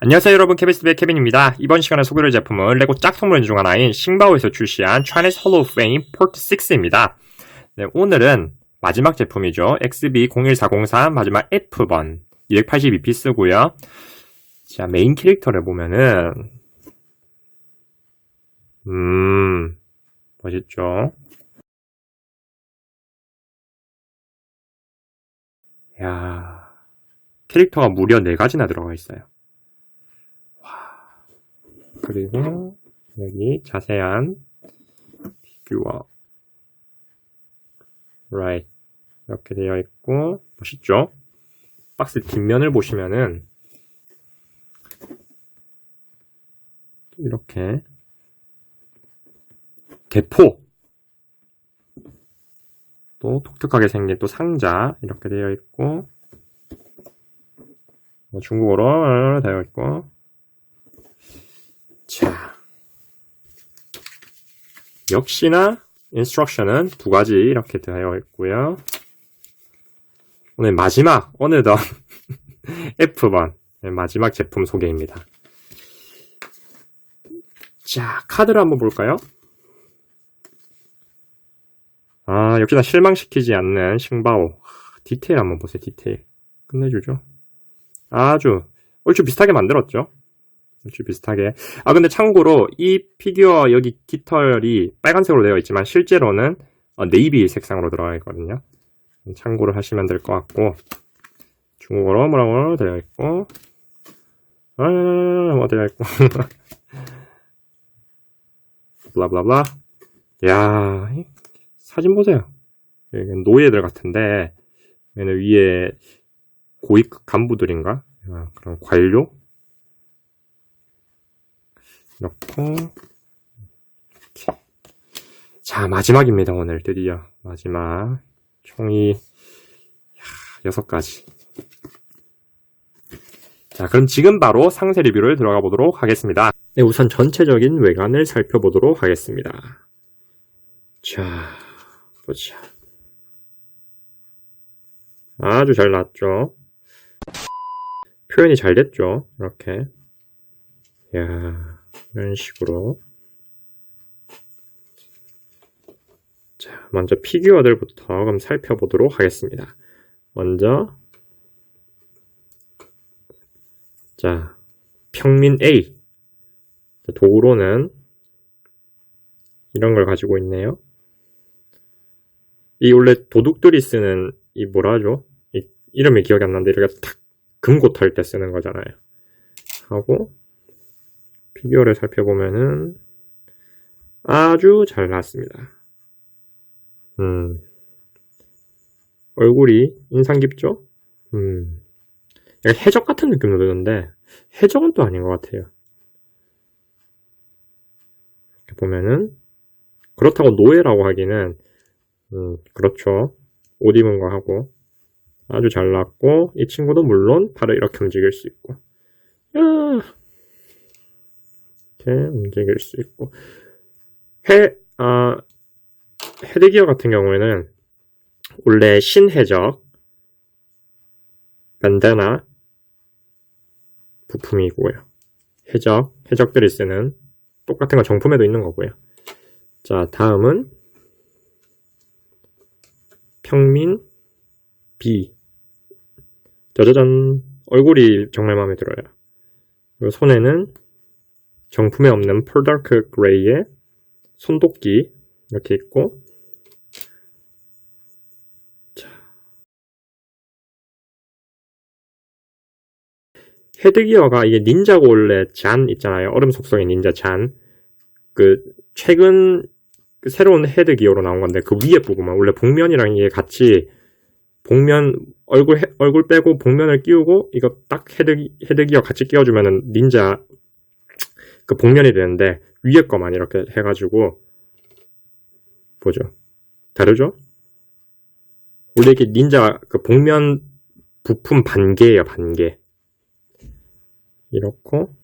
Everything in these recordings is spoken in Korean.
안녕하세요 여러분 케비스비의 케빈입니다. 이번 시간에 소개할 제품은 레고 짝퉁 중 하나인 싱바오에서 출시한 Chinese Hall of Fame Port 6입니다. 네, 오늘은 마지막 제품이죠. XB01403 마지막 F번 282p 쓰고요. 자 메인 캐릭터를 보면은 음 멋있죠. 야 캐릭터가 무려 4가지나 들어가 있어요. 그리고 여기 자세한 비교와 right. 이렇게 되어 있고 멋있죠? 박스 뒷면을 보시면은 이렇게. 대포 또 독특하게 생긴 또 상자 이렇게 되어 있고 뭐 중국어로 되어 있고 자, 역시나 인스트럭션은 두 가지 이렇게 되어 있고요. 오늘 마지막 어느덧 F번 네, 마지막 제품 소개입니다. 자, 카드를 한번 볼까요? 아, 역시나 실망시키지 않는 싱바오. 디테일 한번 보세요, 디테일. 끝내주죠. 아주 얼추 비슷하게 만들었죠. 얼추 비슷하게. 아, 근데 참고로 이 피규어 여기 깃털이 빨간색으로 되어 있지만 실제로는 어, 네이비 색상으로 들어가 있거든요. 참고를 하시면 될 것 같고 중국어로 뭐라고 되어 있고 아, 뭐 되어 있고 블라블라블라 야 사진 보세요. 노예들 같은데 얘는 위에 고위급 간부들인가? 아, 그런 관료? 넣고 이렇게. 자 마지막입니다 오늘 드디어 마지막 총이 여섯 가지 자 그럼 지금 바로 상세 리뷰를 들어가 보도록 하겠습니다 네, 우선 전체적인 외관을 살펴보도록 하겠습니다 자 보자 아주 잘 나왔죠? 표현이 잘 됐죠? 이렇게. 야 이런 식으로. 자 먼저 피규어들부터 그럼 살펴보도록 하겠습니다. 먼저. 자 평민 A. 도구로는 이런 걸 가지고 있네요 이 원래 도둑들이 쓰는 이 뭐라 하죠 이, 이름이 기억이 안 나는데 이렇게 탁 금고 털때 쓰는 거잖아요 하고 피규어를 살펴보면은 아주 잘 나왔습니다. 음, 얼굴이 인상 깊죠? 음, 해적 같은 느낌도 드는데 해적은 또 아닌 것 같아요. 이렇게 보면은 그렇다고 노예라고 하기는 음, 그렇죠. 옷 입은 거 하고 아주 잘 나왔고 이 친구도 물론 팔을 이렇게 움직일 수 있고 야, 이렇게 움직일 수 있고 해, 아, 헤드기어 같은 경우에는 원래 신해적 밴다나 부품이고요. 해적, 해적들이 쓰는 똑같은 건 정품에도 있는 거고요. 자, 다음은 평민 B. 짜자잔. 얼굴이 정말 마음에 들어요. 그리고 손에는 정품에 없는 폴다크 그레이의 손도끼 이렇게 있고 자. 헤드기어가 이게 닌자고 원래 잔 있잖아요. 얼음 속성의 닌자 잔. 그 최근 그 새로운 헤드 기어로 나온 건데 그 위에 부분만 원래 복면이랑 이게 같이 복면 얼굴 얼굴 빼고 복면을 끼우고 이거 딱 헤드 헤드 기어 같이 끼워주면은 닌자 그 복면이 되는데 위에 거만 이렇게 해가지고 보죠. 다르죠? 원래 이게 닌자 그 복면 부품 반개예요, 반개. 이렇고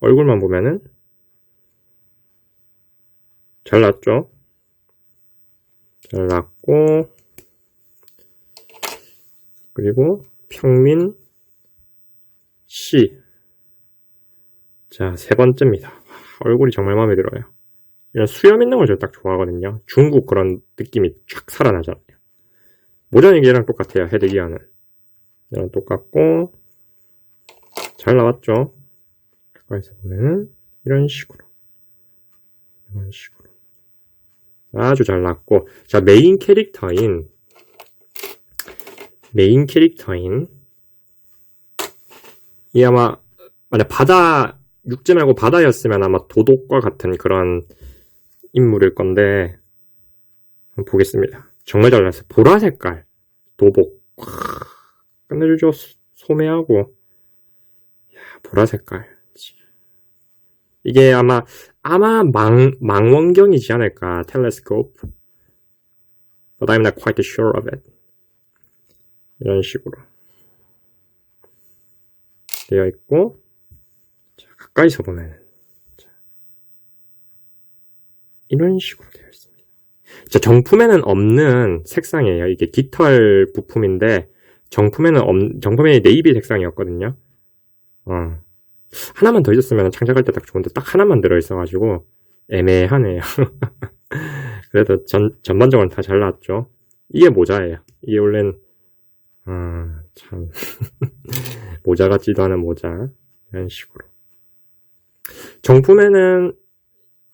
얼굴만 보면은 잘 났죠? 잘랐고 그리고 평민 C 자, 세 번째입니다. 와, 얼굴이 정말 마음에 들어요. 이런 수염 있는 걸 저 딱 좋아하거든요. 중국 그런 느낌이 쫙 살아나잖아요. 모자는 얘랑 똑같아요. 헤드기어는. 얘랑 똑같고 잘 나왔죠? 가까이서 보면은 이런 식으로 이런 식으로 아주 잘 나왔고 자 메인 캐릭터인 메인 캐릭터인 이 아마 만약 바다 육지 말고 바다였으면 아마 도독과 같은 그런 인물일 건데 보겠습니다. 정말 잘 나왔어요. 보라 색깔 도복 와, 끝내주죠. 소- 소매하고 야, 보라 색깔 이게 아마 아마 망 망원경이지 않을까 텔레스코프 but I'm not quite sure of it 이런 식으로 되어 있고 자, 가까이서 보면 이런 식으로 되어 있습니다. 자, 정품에는 없는 색상이에요. 이게 깃털 부품인데 정품에는 없, 정품에 네이비 색상이었거든요. 어. 하나만 더 있었으면 창작할 때 딱 좋은데 딱 하나만 들어있어가지고 애매하네요. 그래도 전, 전반적으로 다 잘 나왔죠. 이게 모자예요. 이게 원래는 아, 참 모자 같지도 않은 모자 이런 식으로 정품에는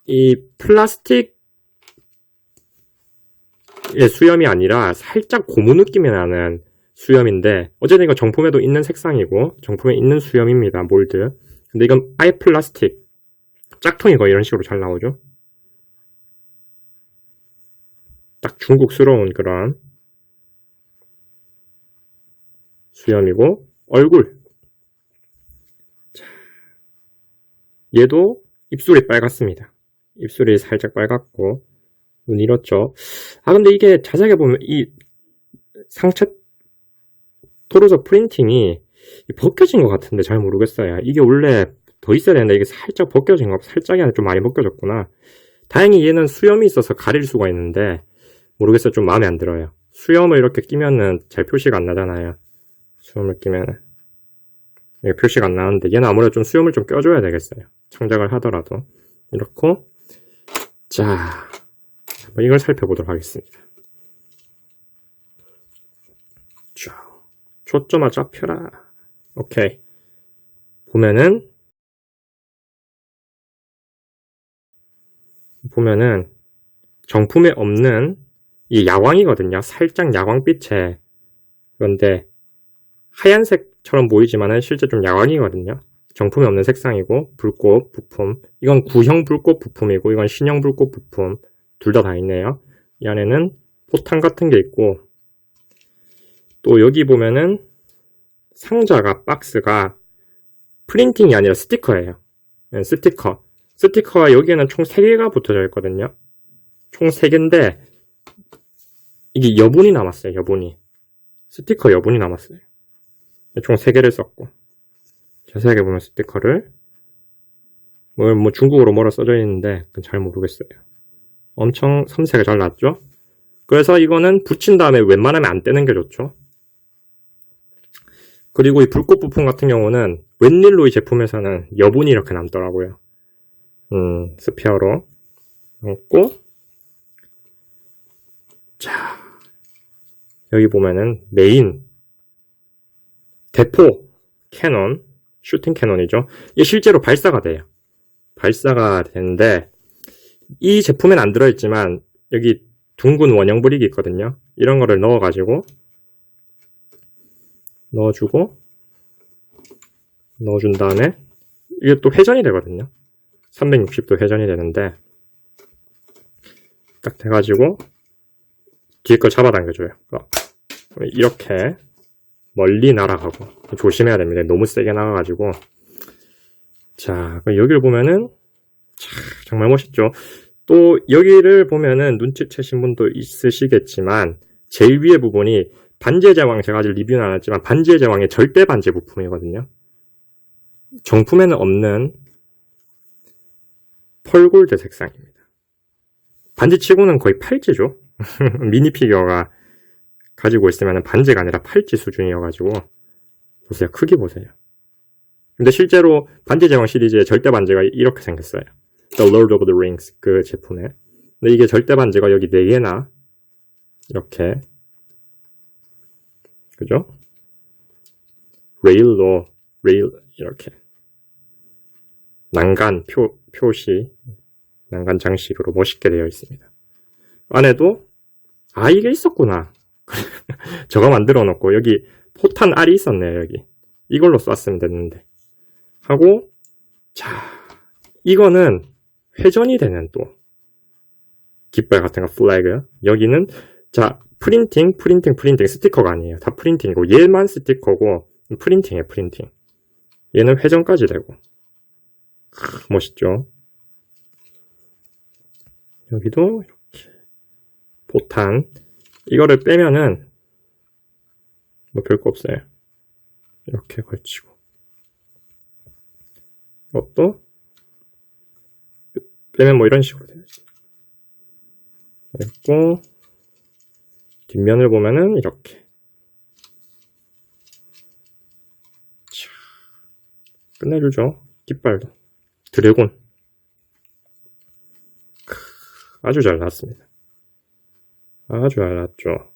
이 플라스틱 의 수염이 아니라 살짝 고무 느낌이 나는 수염인데 어쨌든 이거 정품에도 있는 색상이고 정품에 있는 수염입니다 몰드. 근데 이건 아예 플라스틱 짝퉁이 거 이런 식으로 잘 나오죠? 딱 중국스러운 그런 수염이고 얼굴. 자, 얘도 입술이 빨갛습니다. 입술이 살짝 빨갛고 눈 이렇죠. 아 근데 이게 자세하게 보면 이 상체 토로서 프린팅이 벗겨진 것 같은데 잘 모르겠어요. 이게 원래 더 있어야 되는데 이게 살짝 벗겨진 거 살짝이 아니라 좀 많이 벗겨졌구나. 다행히 얘는 수염이 있어서 가릴 수가 있는데 모르겠어요. 좀 마음에 안 들어요. 수염을 이렇게 끼면은 잘 표시가 안 나잖아요. 수염을 끼면은. 이게 표시가 안 나는데 얘는 아무래도 좀 수염을 좀 껴줘야 되겠어요. 창작을 하더라도. 이렇고. 자 이걸 살펴보도록 하겠습니다. 자 초점아 잡혀라. 오케이. 보면은 보면은 정품에 없는 이 야광이거든요. 살짝 야광빛에. 그런데 하얀색처럼 보이지만은 실제 좀 야광이거든요. 정품이 없는 색상이고 불꽃 부품. 이건 구형 불꽃 부품이고 이건 신형 불꽃 부품. 둘 다 다 있네요. 이 안에는 포탄 같은 게 있고 또 여기 보면은 상자가 박스가 프린팅이 아니라 스티커예요 네, 스티커 스티커가 여기에는 총 3개가 붙어져 있거든요 총 3개인데 이게 여분이 남았어요 여분이 스티커 여분이 남았어요 총 3개를 썼고 자세하게 보면 스티커를 뭐, 뭐 중국어로 뭐라 써져 있는데 잘 모르겠어요. 엄청 섬세하게 잘 나왔죠? 그래서 이거는 붙인 다음에 웬만하면 안 떼는 게 좋죠. 그리고 이 불꽃 부품 같은 경우는 웬일로 이 제품에서는 여분이 이렇게 남더라고요. 음, 스피어로 넣고 자 여기 보면은 메인 대포 캐논 슈팅 캐논이죠. 이게 실제로 발사가 돼요. 발사가 되는데 이 제품엔 안 들어있지만 여기 둥근 원형 브릭이 있거든요. 이런 거를 넣어가지고 넣어주고 넣어준 다음에 이게 또 회전이 되거든요. 360도 회전이 되는데 딱 돼가지고 뒤에 걸 잡아당겨줘요. 어, 이렇게 멀리 날아가고 조심해야 됩니다. 너무 세게 나가가지고 자 여기를 보면은 차, 정말 멋있죠. 또 여기를 보면은 눈치채신 분도 있으시겠지만 제일 위에 부분이 반지의 제왕 제가 아직 리뷰는 안 했지만 반지의 제왕의 절대 반지 부품이거든요. 정품에는 없는 펄골드 색상입니다. 반지치고는 거의 팔찌죠. 미니 피규어가 가지고 있으면 반지가 아니라 팔찌 수준이어가지고 보세요 크기 보세요 근데 실제로 반지 제왕 시리즈의 절대 반지가 이렇게 생겼어요 The Lord of the Rings 그 제품에 근데 이게 절대 반지가 여기 4개나 이렇게 그죠? 레일로 레일 이렇게 난간 표, 표시 난간 장식으로 멋있게 되어 있습니다. 안에도 아 이게 있었구나. 저거 만들어 놓고 여기 포탄 알이 있었네요 여기 이걸로 쐈으면 됐는데 하고 자 이거는 회전이 되는 또 깃발 같은 거 플래그 여기는 자 프린팅 프린팅 프린팅 스티커가 아니에요. 다 프린팅이고 얘만 스티커고 프린팅이에요 프린팅. 얘는 회전까지 되고. 크, 멋있죠? 여기도 이렇게 보탄 이거를 빼면은 뭐 별거 없어요. 이렇게 걸치고. 이것도 빼면 뭐 이런 식으로 되어있어요 그리고 뒷면을 보면은 이렇게. 자, 끝내주죠. 깃발도. 드래곤. 크, 아주 잘 나왔습니다. 아주 잘 나왔죠.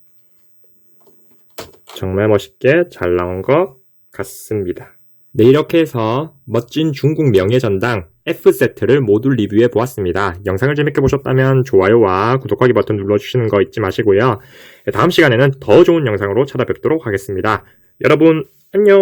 정말 멋있게 잘 나온 것 같습니다 네, 이렇게 해서 멋진 중국 명예전당 F세트를 모두 리뷰해 보았습니다. 영상을 재밌게 보셨다면 좋아요와 구독하기 버튼 눌러주시는 거 잊지 마시고요. 네, 다음 시간에는 더 좋은 영상으로 찾아뵙도록 하겠습니다. 여러분, 안녕!